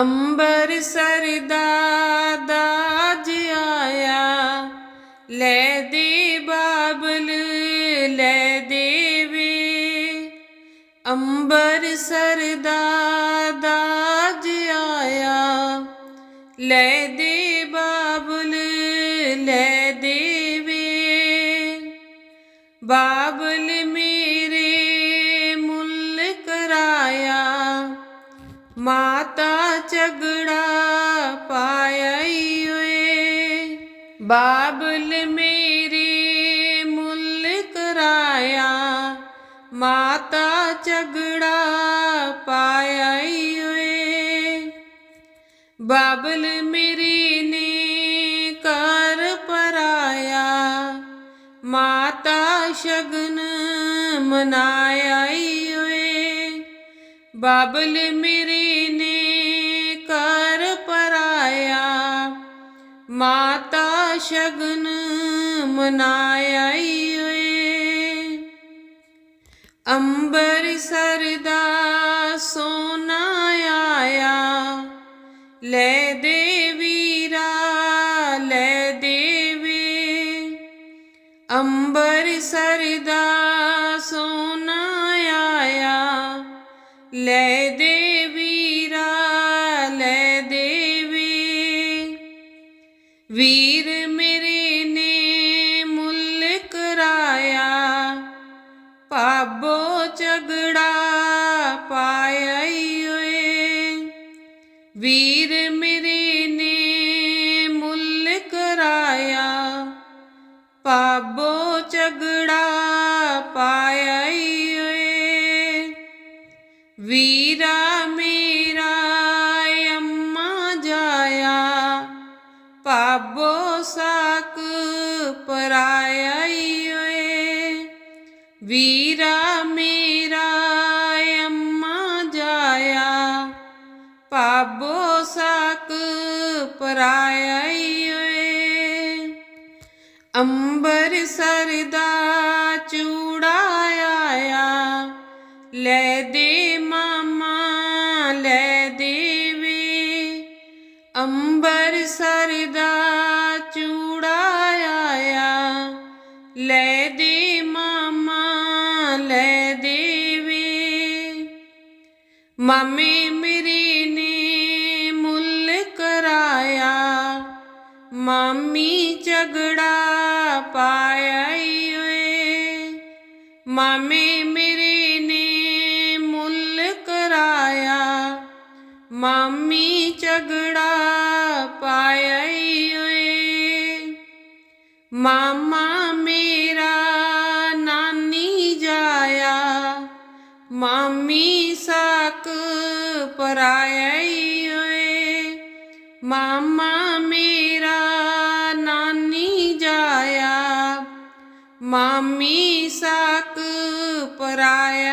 ਅੰਬਰ ਸਰਦਾ ਦਾਜ ਆਇਆ। ਲੈ ਦੇ ਬਾਬਲ, ਲੈ ਦੇਵੇ। ਅੰਬਰ ਸਰਦਾ ਦਾਜ ਆਇਆ। ਲੈ ਦੇ ਬਾਬਲ, ਲੈ ਦੇਵੇ। ਬਾਬਲ ਮੇ ਮਾਤਾ ਝਗੜਾ ਪਾਇਆ ਈ ਓਏ। ਬਾਬਲ ਮੇਰੇ ਮੁੱਲ ਕਰਾਇਆ। ਮਾਤਾ ਝਗੜਾ ਪਾਇਆ ਈ ਓਏ। ਬਾਬਲ ਮੇਰੀ ਨੇ ਕਰ ਬਾਬਲ ਮੇਰੀ ਨੇ ਕਰ ਪਰਾਇਆ, ਮਾਤਾ ਸ਼ਗਨ ਮਨਾਈ ਈ ਓਏ। ਅੰਬਰ ਸਰਦਾ ਸੋਨਾ ਆਇਆ, ਲੈ ਦੇ ਵੀਰਾ, ਲੈ ਦੇਵੇ। ਅੰਬਰ ਸਰਦਾ ਲੈ ਦੇ ਵੀਰਾ, ਲੈ ਦੇਵੇ ਵੀਰ ਮੇਰੇ ਨੇ ਮੁੱਲ ਕਰਾਇਆ ਪਾਬੋ ਝਗੜਾ ਪਾਇਆ ਓਏ। ਵੀਰ ਮੇਰੇ ਨੇ ਮੁੱਲ ਕਰਾਇਆ ਪਾਬੋ ਝਗੜਾ ਵੀਰਾ ਮੇਰਾ ਅੰਮਾ ਜਾਇਆ। ਪਾਬੋ ਸਾਕ ਪਰਾਇਆ ਓਏ। ਵੀਰਾ ਮੇਰਾ ਅੰਮਾ ਜਾਇਆ। ਪਾਬੋ ਸਾਕ ਪਰਾਇਆ ਈ ਓਏ। ਅੰਬਰ ਸਰਦਾ ਚੂੜਾਇਆ ਲੈ ਦੇ ਅੰਬਰ ਸਰਦਾ ਚੂੜਾਇਆ ਲੈ ਦੇ ਮਾਮਾ, ਲੈ ਦੇਵੇ। ਮਾਮੇ ਮੇਰੇ ਨੇ ਮੁੱਲ ਕਰਾਇਆ। ਮਾਮੀ ਝਗੜਾ ਪਾਇਆ ਈ ਓਏ। ਮਾਮੇ ਮੇਰੇ ਪਰਾਇਆ ਓਏ ਮਾਮਾ ਮੇਰਾ ਨਾਨੀ ਜਾਇਆ ਮਾਮੀ ਸਾਕ ਪਰਾਇਆ